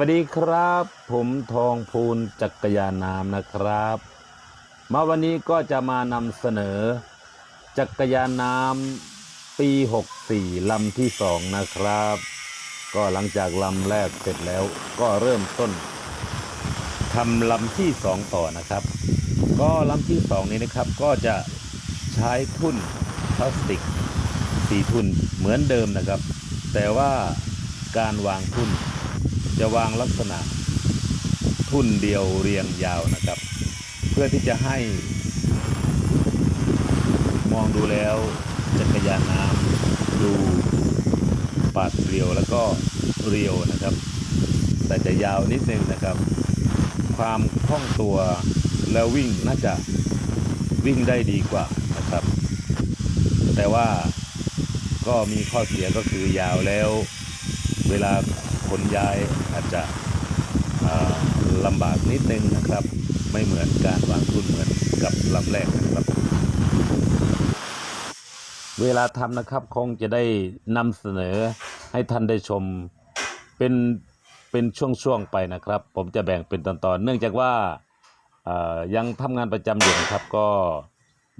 วัสดีครับ ผมทองพูนจักรยานน้ำนะครับ มาวันนี้ก็จะมานำเสนอ จักรยานน้ำปี 64ลำที่สองนะครับ ก็หลังจากลำแรกเสร็จแล้วก็เริ่มต้นทำลำที่สองต่อนะครับ ก็ลำที่สองนี้นะครับก็จะใช้ทุ่นพลาสติกสีทุ่นเหมือนเดิมนะครับ แต่ว่าการวางทุ่น จะวางลักษณะทุ่นเดียวเรียงยาวนะครับ เพื่อที่จะให้ มองดูแล้วจักรยานน้ำดูปาดเรียวแล้วก็เรียวนะครับ แต่จะยาวนิดนึงนะครับ ความคล่องตัวแล้ววิ่งน่าจะวิ่งได้ดีกว่านะครับ แต่ว่าก็มีข้อเสียก็คือยาวแล้ว เวลาขนย้ายอาจจะลำบากนิดนึงนะครับ ไม่เหมือนการวางทุนเหมือนกับลำแรกนะครับ เวลาทำนะครับคงจะได้นำเสนอให้ท่านได้ชมเป็นเป็นช่วงๆไปนะครับ ผมจะแบ่งเป็นตอนๆเนื่องจากว่ายังทำงานประจำอยู่นะครับก็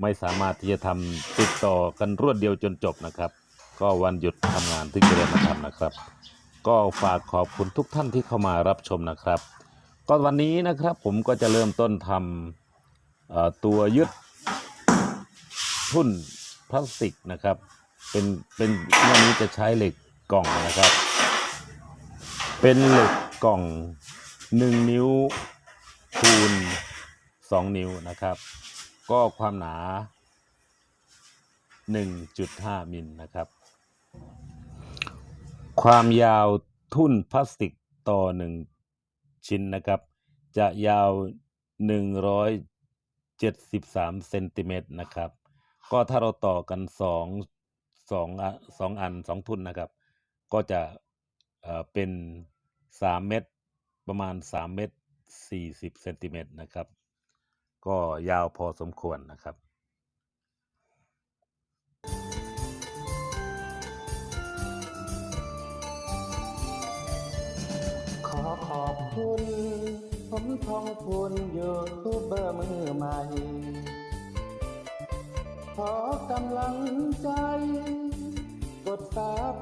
ไม่สามารถที่จะทำติดต่อกันรวดเดียวจนจบนะครับ ก็วันหยุดทำงานถึงจะได้มาทำนะครับ ก็ฝากขอบคุณทุกท่านที่เข้ามารับชมนะครับ ก็วันนี้นะครับผมก็จะเริ่มต้นทำตัวยึดทุ่นพลาสติกนะครับ เป็นเป็นเมื่อนี้จะใช้เหล็กกล่องนะครับ เป็นเหล็กกล่องหนึ่งนิ้วคูณสองนิ้วนะครับ ก็ความหนา 1.5 มิลนะครับ ความยาวทุ่นพลาสติกต่อหนึ่งชิ้นนะครับ จะยาว 173เซนติเมตรนะครับ ก็ถ้าเราต่อกันสองสองอะสองอันสองทุ่นนะครับ ก็จะเอ่อเป็นสามเมตรประมาณสามเมตรสี่สิบเซนติเมตรนะครับ ก็ยาวพอสมควรนะครับ คุณ ผมทองพูนยูทูบเบอร์มือใหม่ ขอกำลังใจ กดซับ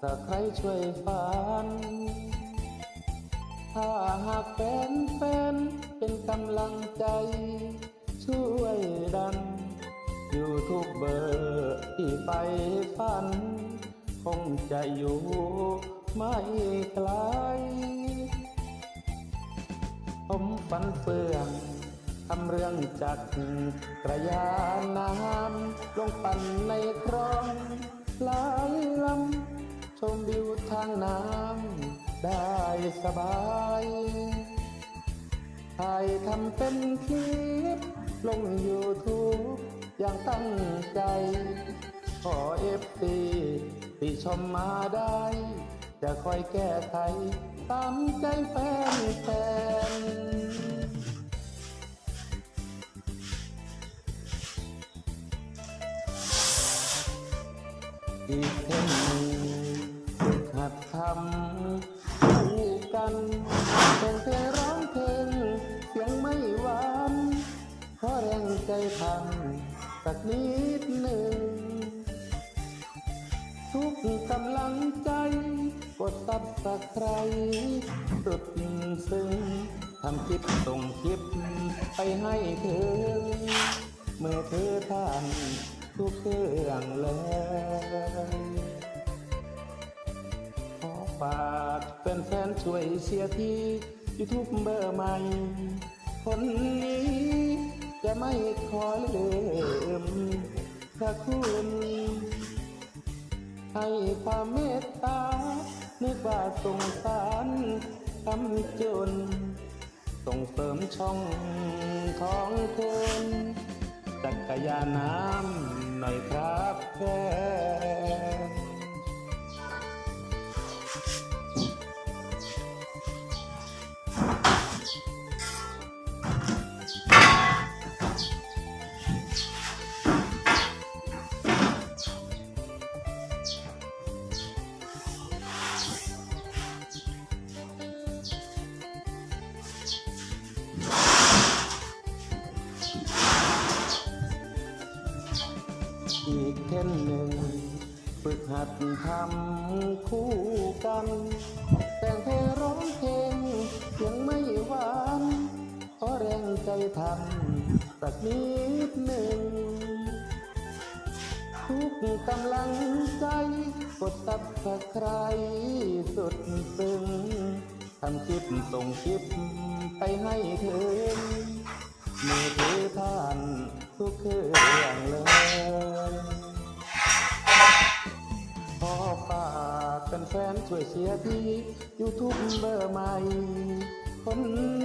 สักใครช่วยฟัน ถ้าหากเป็นแฟนเป็นกำลังใจ ช่วยดันยูทูบเบอร์ที่ไปฝัน คงจะอยู่ไม่ไกล ผมฝันเฟื่องทำเรื่องจากกระยานน้ำลงปั่นในคลองหลายลำชมวิวทางน้ำได้สบายถ่ายทำเป็นคลิป ลง YouTube อย่างตั้งใจ ขอเอฟซีที่ชมมาได้ จะคอยแก้ไขตามใจแฟนแฟนอีกเพลงหนึ่งฝึกหัดทำคู่กันเป็นเพลงร้องเพลงเสียงไม่หวานขอแรงใจทำสักนิดหนึ่งทุกกำลังใจ กดตับสักใครสุดซึ้งทำคลิปส่งคลิปไปให้เธอเมื่อเธอทานทุกเรื่องเลยขอฝากแฟนๆช่วยเชียร์ที่ยูทูบเบอร์ใหม่ คนนี้จะไม่ขอลืมพระคุณให้ความเมตตา นึกว่าสงสารทำจน ส่งเสริมช่องของคนจักรยานน้ำหน่อยครับแฟ อีกเท่นหนึ่งฝึกหัดทำคู่กัน แต่งเพลงร้องเพลงยังไม่หวานขอแรงใจทำสักนิดหนึ่ง ทุกกำลังใจกดตับสะใครสุดซึ้งทำคลิปส่งคลิปไปให้ถึงมือถือท่านทุกเครื่องเลย แฟนช่วยเชียร์พี่ยูทูบเบอร์ใหม่ คน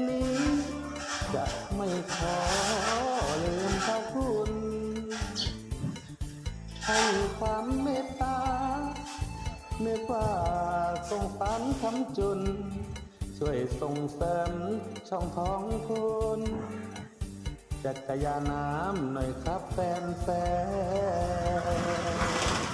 นี้ จะไม่ขอลืมพระคุณให้ความเมตตาเมื่อว่าสงสารคำจุน ช่วยส่งเสริมช่องท้องคุณจักรยานน้ำหน่อยครับแฟนแฟน